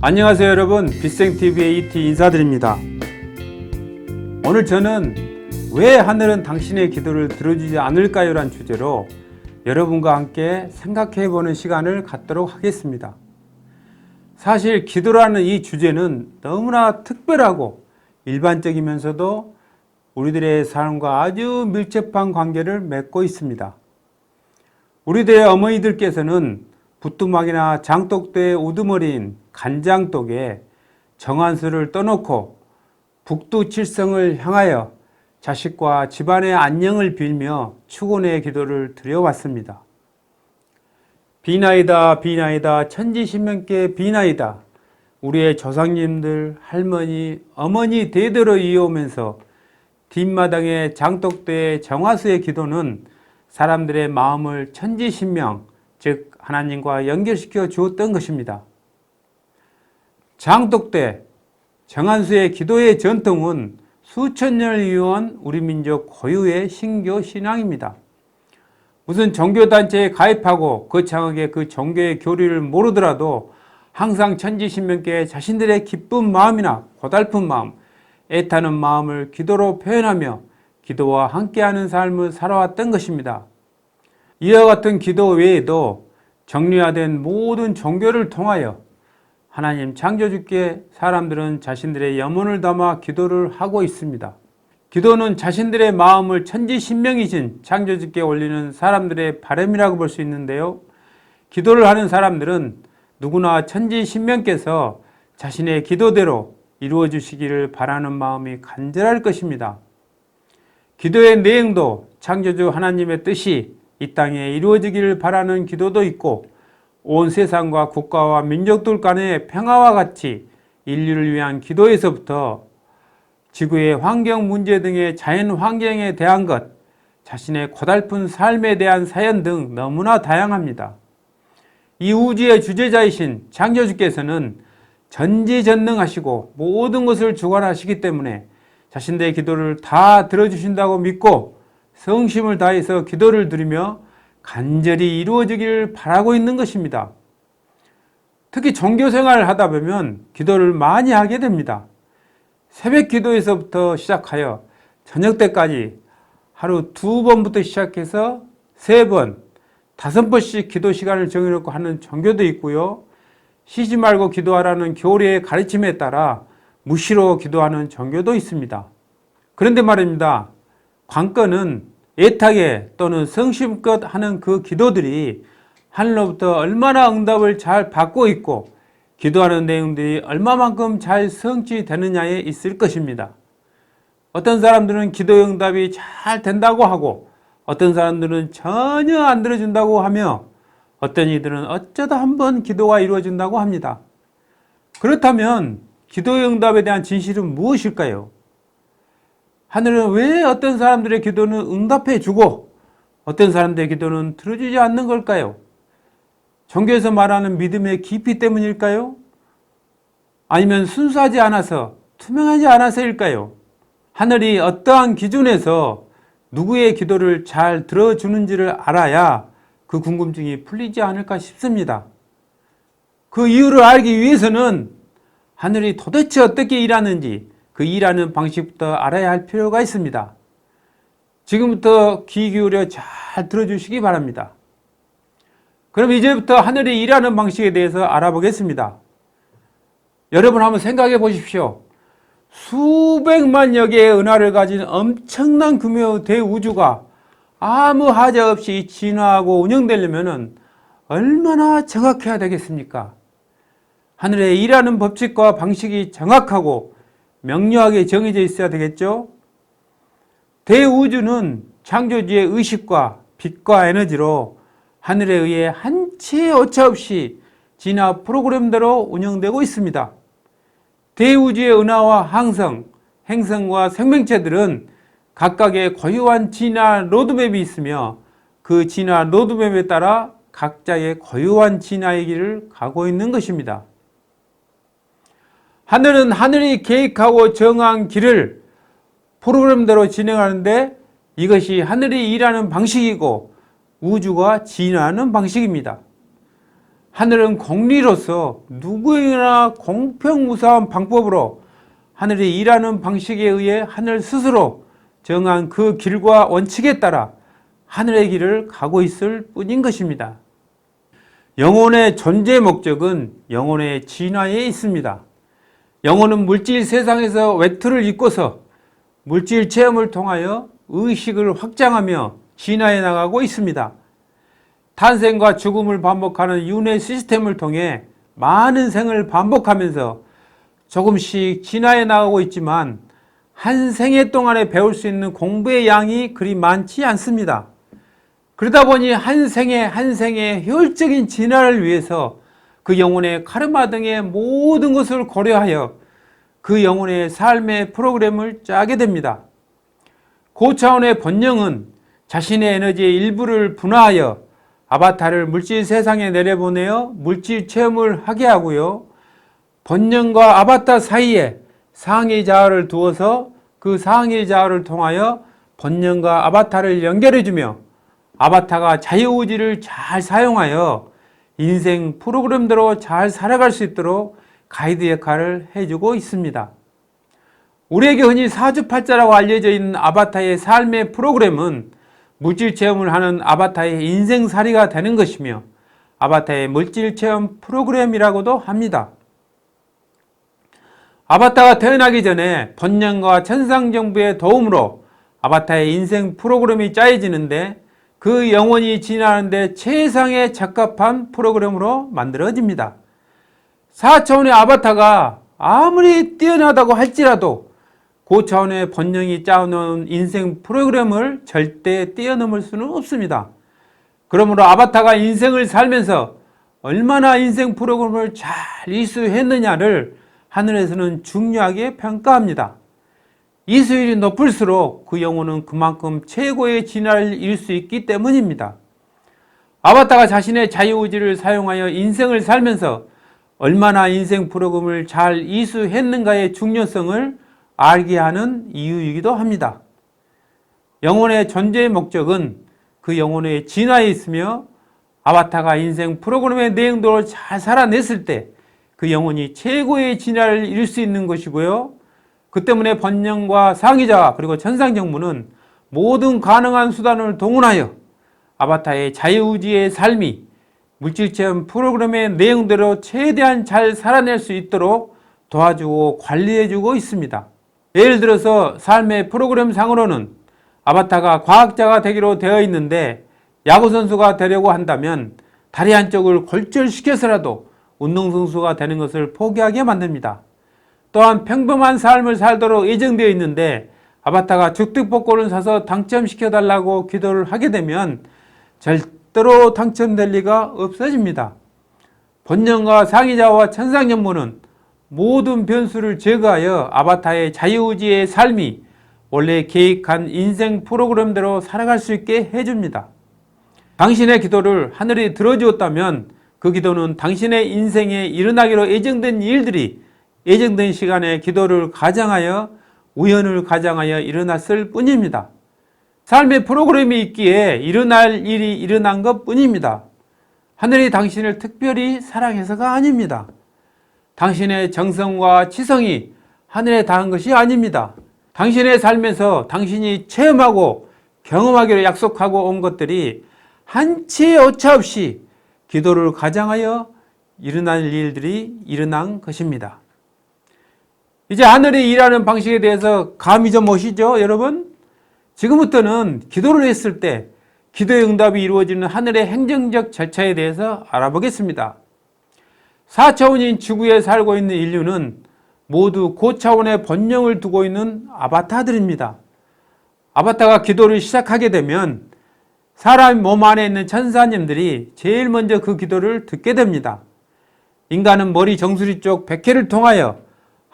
안녕하세요 여러분. 빗생TV의 이티 인사드립니다. 오늘 저는 왜 하늘은 당신의 기도를 들어주지 않을까요? 란 주제로 여러분과 함께 생각해 보는 시간을 갖도록 하겠습니다. 사실 기도라는 이 주제는 너무나 특별하고 일반적이면서도 우리들의 삶과 아주 밀접한 관계를 맺고 있습니다. 우리들의 어머니들께서는 부뚜막이나 장독대의 우두머리인 간장독에 정한수를 떠놓고 북두칠성을 향하여 자식과 집안의 안녕을 빌며 축원의 기도를 드려왔습니다. 비나이다 비나이다 천지신명께 비나이다 우리의 조상님들 할머니 어머니 대대로 이어오면서 뒷마당의 장독대의 정화수의 기도는 사람들의 마음을 천지신명 즉 하나님과 연결시켜 주었던 것입니다. 장독대 정한수의 기도의 전통은 수천 년을 이어온 우리 민족 고유의 신교 신앙입니다. 무슨 종교단체에 가입하고 거창하게 그 종교의 교리를 모르더라도 항상 천지신명께 자신들의 기쁜 마음이나 고달픈 마음, 애타는 마음을 기도로 표현하며 기도와 함께하는 삶을 살아왔던 것입니다. 이와 같은 기도 외에도 정리화된 모든 종교를 통하여 하나님 창조주께 사람들은 자신들의 염원을 담아 기도를 하고 있습니다. 기도는 자신들의 마음을 천지신명이신 창조주께 올리는 사람들의 바람이라고 볼 수 있는데요. 기도를 하는 사람들은 누구나 천지신명께서 자신의 기도대로 이루어 주시기를 바라는 마음이 간절할 것입니다. 기도의 내용도 창조주 하나님의 뜻이 이 땅에 이루어지기를 바라는 기도도 있고 온 세상과 국가와 민족들 간의 평화와 같이 인류를 위한 기도에서부터 지구의 환경 문제 등의 자연 환경에 대한 것, 자신의 고달픈 삶에 대한 사연 등 너무나 다양합니다. 이 우주의 주제자이신 창조주께서는 전지전능하시고 모든 것을 주관하시기 때문에 자신들의 기도를 다 들어주신다고 믿고 성심을 다해서 기도를 드리며 간절히 이루어지기를 바라고 있는 것입니다. 특히 종교 생활을 하다 보면 기도를 많이 하게 됩니다. 새벽 기도에서부터 시작하여 저녁 때까지 하루 두 번부터 시작해서 세 번, 다섯 번씩 기도 시간을 정해놓고 하는 종교도 있고요. 쉬지 말고 기도하라는 교리의 가르침에 따라 무시로 기도하는 종교도 있습니다. 그런데 말입니다. 관건은 애타게 또는 성심껏 하는 그 기도들이 하늘로부터 얼마나 응답을 잘 받고 있고 기도하는 내용들이 얼마만큼 잘 성취되느냐에 있을 것입니다. 어떤 사람들은 기도 응답이 잘 된다고 하고 어떤 사람들은 전혀 안 들어준다고 하며 어떤 이들은 어쩌다 한번 기도가 이루어진다고 합니다. 그렇다면 기도의 응답에 대한 진실은 무엇일까요? 하늘은 왜 어떤 사람들의 기도는 응답해 주고 어떤 사람들의 기도는 들어주지 않는 걸까요? 종교에서 말하는 믿음의 깊이 때문일까요? 아니면 순수하지 않아서 투명하지 않아서일까요? 하늘이 어떠한 기준에서 누구의 기도를 잘 들어주는지를 알아야 그 궁금증이 풀리지 않을까 싶습니다. 그 이유를 알기 위해서는 하늘이 도대체 어떻게 일하는지 그 일하는 방식부터 알아야 할 필요가 있습니다. 지금부터 귀 기울여 잘 들어주시기 바랍니다. 그럼 이제부터 하늘이 일하는 방식에 대해서 알아보겠습니다. 여러분 한번 생각해 보십시오. 수백만여 개의 은하를 가진 엄청난 규모의 대우주가 아무 하자 없이 진화하고 운영되려면 얼마나 정확해야 되겠습니까? 하늘의 일하는 법칙과 방식이 정확하고 명료하게 정해져 있어야 되겠죠? 대우주는 창조주의 의식과 빛과 에너지로 하늘에 의해 한치의 오차 없이 진화 프로그램대로 운영되고 있습니다. 대우주의 은하와 항성, 행성과 생명체들은 각각의 고유한 진화 로드맵이 있으며 그 진화 로드맵에 따라 각자의 고유한 진화의 길을 가고 있는 것입니다. 하늘은 하늘이 계획하고 정한 길을 프로그램대로 진행하는데 이것이 하늘이 일하는 방식이고 우주가 진화하는 방식입니다. 하늘은 공리로서 누구에게나 공평무사한 방법으로 하늘이 일하는 방식에 의해 하늘 스스로 정한 그 길과 원칙에 따라 하늘의 길을 가고 있을 뿐인 것입니다. 영혼의 존재 목적은 영혼의 진화에 있습니다. 영혼은 물질 세상에서 외투를 입고서 물질 체험을 통하여 의식을 확장하며 진화해 나가고 있습니다. 탄생과 죽음을 반복하는 윤회 시스템을 통해 많은 생을 반복하면서 조금씩 진화해 나가고 있지만 한 생애 동안에 배울 수 있는 공부의 양이 그리 많지 않습니다. 그러다 보니 한 생애 한 생애 효율적인 진화를 위해서 그 영혼의 카르마 등의 모든 것을 고려하여 그 영혼의 삶의 프로그램을 짜게 됩니다. 고차원의 번영은 자신의 에너지의 일부를 분화하여 아바타를 물질 세상에 내려보내어 물질 체험을 하게 하고요. 번영과 아바타 사이에 상위 자아를 두어서 그 상위 자아를 통하여 번영과 아바타를 연결해주며 아바타가 자유의지를 잘 사용하여 인생 프로그램대로 잘 살아갈 수 있도록 가이드 역할을 해주고 있습니다. 우리에게 흔히 사주팔자라고 알려져 있는 아바타의 삶의 프로그램은 물질 체험을 하는 아바타의 인생살이가 되는 것이며 아바타의 물질 체험 프로그램이라고도 합니다. 아바타가 태어나기 전에 번영과 천상정부의 도움으로 아바타의 인생 프로그램이 짜여지는데 그 영혼이 지나는데 최상의 적합한 프로그램으로 만들어집니다. 4차원의 아바타가 아무리 뛰어나다고 할지라도 고차원의 번영이 짜놓은 인생 프로그램을 절대 뛰어넘을 수는 없습니다. 그러므로 아바타가 인생을 살면서 얼마나 인생 프로그램을 잘 이수했느냐를 하늘에서는 중요하게 평가합니다. 이 수율이 높을수록 그 영혼은 그만큼 최고의 진화를 이룰 수 있기 때문입니다. 아바타가 자신의 자유의지를 사용하여 인생을 살면서 얼마나 인생 프로그램을 잘 이수했는가의 중요성을 알게 하는 이유이기도 합니다. 영혼의 존재의 목적은 그 영혼의 진화에 있으며 아바타가 인생 프로그램의 내용도를 잘 살아냈을 때 그 영혼이 최고의 진화를 이룰 수 있는 것이고요. 그 때문에 번영과 상의자 그리고 천상 정부는 모든 가능한 수단을 동원하여 아바타의 자유의지의 삶이 물질체험 프로그램의 내용대로 최대한 잘 살아낼 수 있도록 도와주고 관리해주고 있습니다. 예를 들어서 삶의 프로그램 상으로는 아바타가 과학자가 되기로 되어 있는데 야구선수가 되려고 한다면 다리 한쪽을 골절시켜서라도 운동선수가 되는 것을 포기하게 만듭니다. 또한 평범한 삶을 살도록 예정되어 있는데 아바타가 죽득복권을 사서 당첨시켜 달라고 기도를 하게 되면 절대로 당첨될 리가 없어집니다. 본령과 상의자와 천상연모는 모든 변수를 제거하여 아바타의 자유의지의 삶이 원래 계획한 인생 프로그램대로 살아갈 수 있게 해줍니다. 당신의 기도를 하늘이 들어주었다면 그 기도는 당신의 인생에 일어나기로 예정된 일들이 예정된 시간에 기도를 가장하여 우연을 가장하여 일어났을 뿐입니다. 삶의 프로그램이 있기에 일어날 일이 일어난 것 뿐입니다. 하늘이 당신을 특별히 사랑해서가 아닙니다. 당신의 정성과 지성이 하늘에 닿은 것이 아닙니다. 당신의 삶에서 당신이 체험하고 경험하기로 약속하고 온 것들이 한치의 오차 없이 기도를 가장하여 일어날 일들이 일어난 것입니다. 이제 하늘이 일하는 방식에 대해서 감이 좀 오시죠, 여러분? 지금부터는 기도를 했을 때 기도의 응답이 이루어지는 하늘의 행정적 절차에 대해서 알아보겠습니다. 4차원인 지구에 살고 있는 인류는 모두 고차원의 번영을 두고 있는 아바타들입니다. 아바타가 기도를 시작하게 되면 사람 몸 안에 있는 천사님들이 제일 먼저 그 기도를 듣게 됩니다. 인간은 머리 정수리 쪽 백회를 통하여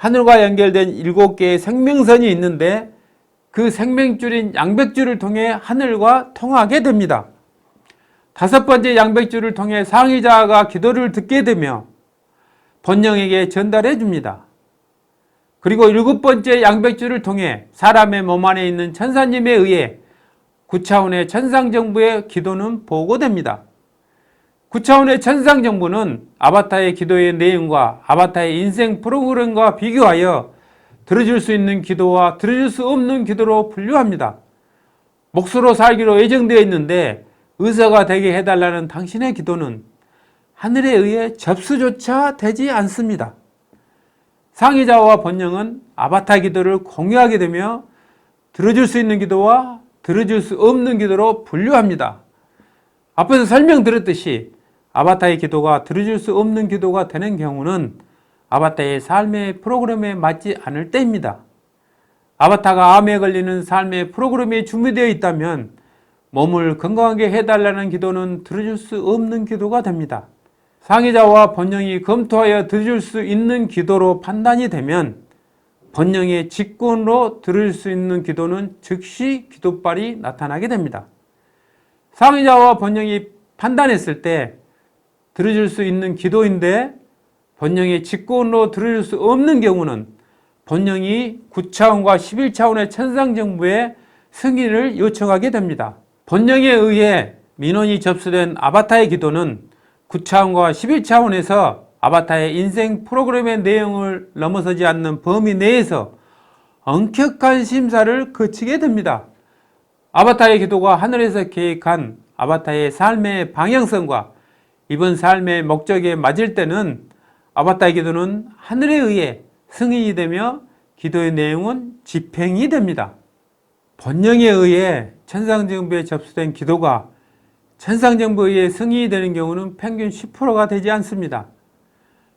하늘과 연결된 일곱 개의 생명선이 있는데 그 생명줄인 양백줄을 통해 하늘과 통하게 됩니다. 다섯 번째 양백줄을 통해 상의자가 기도를 듣게 되며 번영에게 전달해 줍니다. 그리고 일곱 번째 양백줄을 통해 사람의 몸 안에 있는 천사님에 의해 구차원의 천상정부의 기도는 보고됩니다. 9차원의 천상 정부는 아바타의 기도의 내용과 아바타의 인생 프로그램과 비교하여 들어줄 수 있는 기도와 들어줄 수 없는 기도로 분류합니다. 목수로 살기로 예정되어 있는데 의사가 되게 해달라는 당신의 기도는 하늘에 의해 접수조차 되지 않습니다. 상의자와 번영은 아바타 기도를 공유하게 되며 들어줄 수 있는 기도와 들어줄 수 없는 기도로 분류합니다. 앞에서 설명드렸듯이 아바타의 기도가 들어줄 수 없는 기도가 되는 경우는 아바타의 삶의 프로그램에 맞지 않을 때입니다. 아바타가 암에 걸리는 삶의 프로그램이 준비되어 있다면 몸을 건강하게 해달라는 기도는 들어줄 수 없는 기도가 됩니다. 상의자와 번영이 검토하여 들어줄 수 있는 기도로 판단이 되면 번영의 직권으로 들을 수 있는 기도는 즉시 기도빨이 나타나게 됩니다. 상의자와 번영이 판단했을 때 들어줄 수 있는 기도인데 번영의 직권으로 들어줄 수 없는 경우는 번영이 9차원과 11차원의 천상정부의 승인을 요청하게 됩니다. 번영에 의해 민원이 접수된 아바타의 기도는 9차원과 11차원에서 아바타의 인생 프로그램의 내용을 넘어서지 않는 범위 내에서 엄격한 심사를 거치게 됩니다. 아바타의 기도가 하늘에서 계획한 아바타의 삶의 방향성과 이번 삶의 목적에 맞을 때는 아바타의 기도는 하늘에 의해 승인이 되며 기도의 내용은 집행이 됩니다. 번영에 의해 천상정부에 접수된 기도가 천상정부에 의해 승인이 되는 경우는 평균 10%가 되지 않습니다.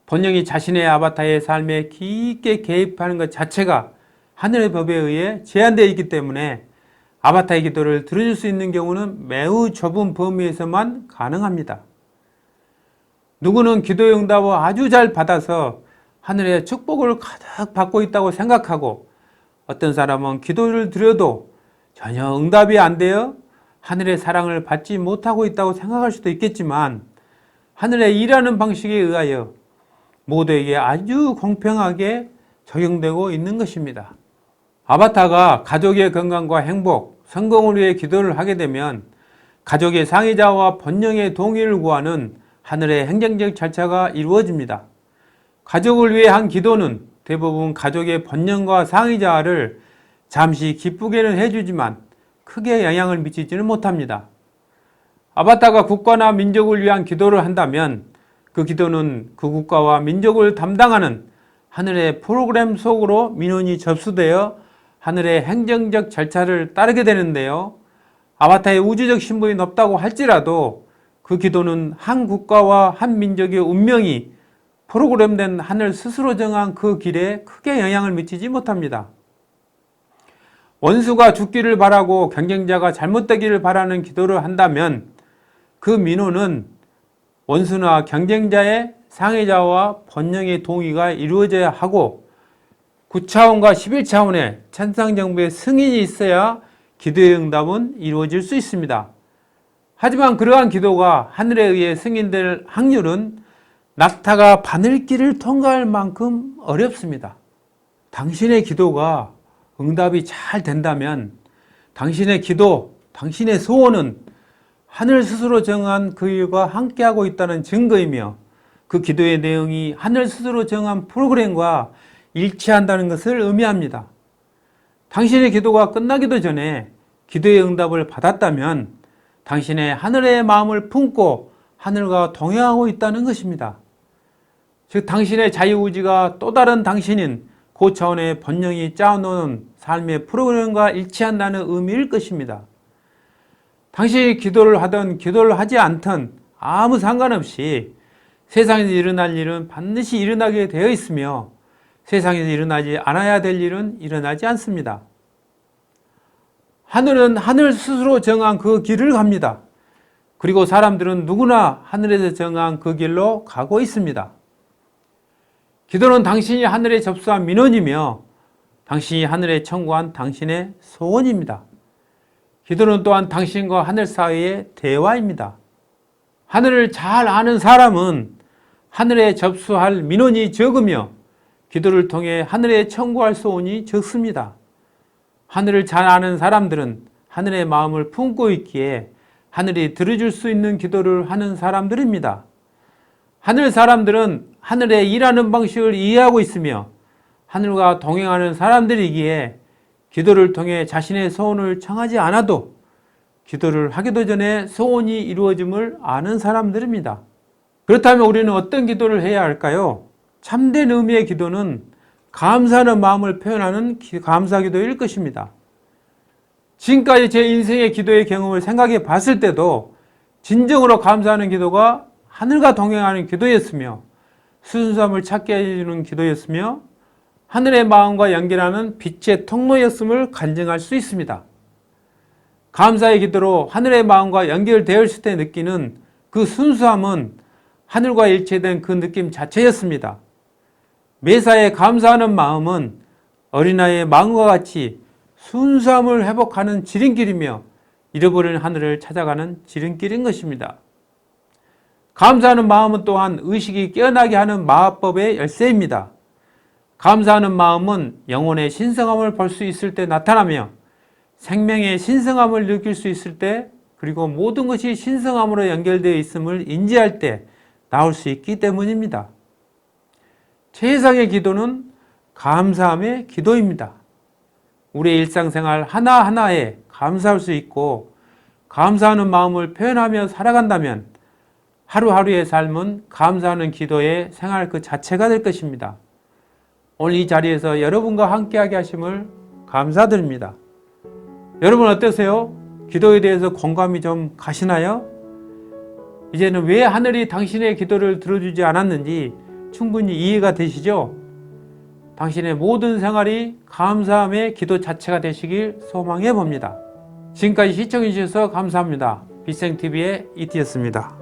번영이 자신의 아바타의 삶에 깊게 개입하는 것 자체가 하늘의 법에 의해 제한되어 있기 때문에 아바타의 기도를 들어줄 수 있는 경우는 매우 좁은 범위에서만 가능합니다. 누구는 기도의 응답을 아주 잘 받아서 하늘의 축복을 가득 받고 있다고 생각하고 어떤 사람은 기도를 드려도 전혀 응답이 안 되어 하늘의 사랑을 받지 못하고 있다고 생각할 수도 있겠지만 하늘의 일하는 방식에 의하여 모두에게 아주 공평하게 적용되고 있는 것입니다. 아바타가 가족의 건강과 행복, 성공을 위해 기도를 하게 되면 가족의 상의자와 번영의 동의를 구하는 하늘의 행정적 절차가 이루어집니다. 가족을 위해 한 기도는 대부분 가족의 번영과 상의자를 잠시 기쁘게는 해주지만 크게 영향을 미치지는 못합니다. 아바타가 국가나 민족을 위한 기도를 한다면 그 기도는 그 국가와 민족을 담당하는 하늘의 프로그램 속으로 민원이 접수되어 하늘의 행정적 절차를 따르게 되는데요. 아바타의 우주적 신분이 높다고 할지라도 그 기도는 한 국가와 한 민족의 운명이 프로그램된 하늘 스스로 정한 그 길에 크게 영향을 미치지 못합니다. 원수가 죽기를 바라고 경쟁자가 잘못되기를 바라는 기도를 한다면 그 민호는 원수나 경쟁자의 상해자와 번영의 동의가 이루어져야 하고 9차원과 11차원의 천상정부의 승인이 있어야 기도의 응답은 이루어질 수 있습니다. 하지만 그러한 기도가 하늘에 의해 승인될 확률은 낙타가 바늘길을 통과할 만큼 어렵습니다. 당신의 기도가 응답이 잘 된다면 당신의 기도, 당신의 소원은 하늘 스스로 정한 그 일과 함께하고 있다는 증거이며 그 기도의 내용이 하늘 스스로 정한 프로그램과 일치한다는 것을 의미합니다. 당신의 기도가 끝나기도 전에 기도의 응답을 받았다면 당신의 하늘의 마음을 품고 하늘과 동행하고 있다는 것입니다. 즉, 당신의 자유의지가 또 다른 당신인 고 차원의 번영이 짜놓은 삶의 프로그램과 일치한다는 의미일 것입니다. 당신이 기도를 하든 기도를 하지 않든 아무 상관없이 세상에서 일어날 일은 반드시 일어나게 되어 있으며 세상에서 일어나지 않아야 될 일은 일어나지 않습니다. 하늘은 하늘 스스로 정한 그 길을 갑니다. 그리고 사람들은 누구나 하늘에서 정한 그 길로 가고 있습니다. 기도는 당신이 하늘에 접수한 민원이며 당신이 하늘에 청구한 당신의 소원입니다. 기도는 또한 당신과 하늘 사이의 대화입니다. 하늘을 잘 아는 사람은 하늘에 접수할 민원이 적으며 기도를 통해 하늘에 청구할 소원이 적습니다. 하늘을 잘 아는 사람들은 하늘의 마음을 품고 있기에 하늘이 들어줄 수 있는 기도를 하는 사람들입니다. 하늘 사람들은 하늘의 일하는 방식을 이해하고 있으며 하늘과 동행하는 사람들이기에 기도를 통해 자신의 소원을 청하지 않아도 기도를 하기도 전에 소원이 이루어짐을 아는 사람들입니다. 그렇다면 우리는 어떤 기도를 해야 할까요? 참된 의미의 기도는 감사하는 마음을 표현하는 기- 감사 기도일 것입니다. 지금까지 제 인생의 기도의 경험을 생각해 봤을 때도 진정으로 감사하는 기도가 하늘과 동행하는 기도였으며 순수함을 찾게 해주는 기도였으며 하늘의 마음과 연결하는 빛의 통로였음을 간증할 수 있습니다. 감사의 기도로 하늘의 마음과 연결되었을 때 느끼는 그 순수함은 하늘과 일체된 그 느낌 자체였습니다. 매사에 감사하는 마음은 어린아이의 마음과 같이 순수함을 회복하는 지름길이며 잃어버린 하늘을 찾아가는 지름길인 것입니다. 감사하는 마음은 또한 의식이 깨어나게 하는 마법의 열쇠입니다. 감사하는 마음은 영혼의 신성함을 볼 수 있을 때 나타나며 생명의 신성함을 느낄 수 있을 때 그리고 모든 것이 신성함으로 연결되어 있음을 인지할 때 나올 수 있기 때문입니다. 최상의 기도는 감사함의 기도입니다. 우리의 일상생활 하나하나에 감사할 수 있고 감사하는 마음을 표현하며 살아간다면 하루하루의 삶은 감사하는 기도의 생활 그 자체가 될 것입니다. 오늘 이 자리에서 여러분과 함께하게 하심을 감사드립니다. 여러분 어떠세요? 기도에 대해서 공감이 좀 가시나요? 이제는 왜 하늘이 당신의 기도를 들어주지 않았는지 충분히 이해가 되시죠? 당신의 모든 생활이 감사함의 기도 자체가 되시길 소망해 봅니다. 지금까지 시청해 주셔서 감사합니다. 비생TV의 이티였습니다.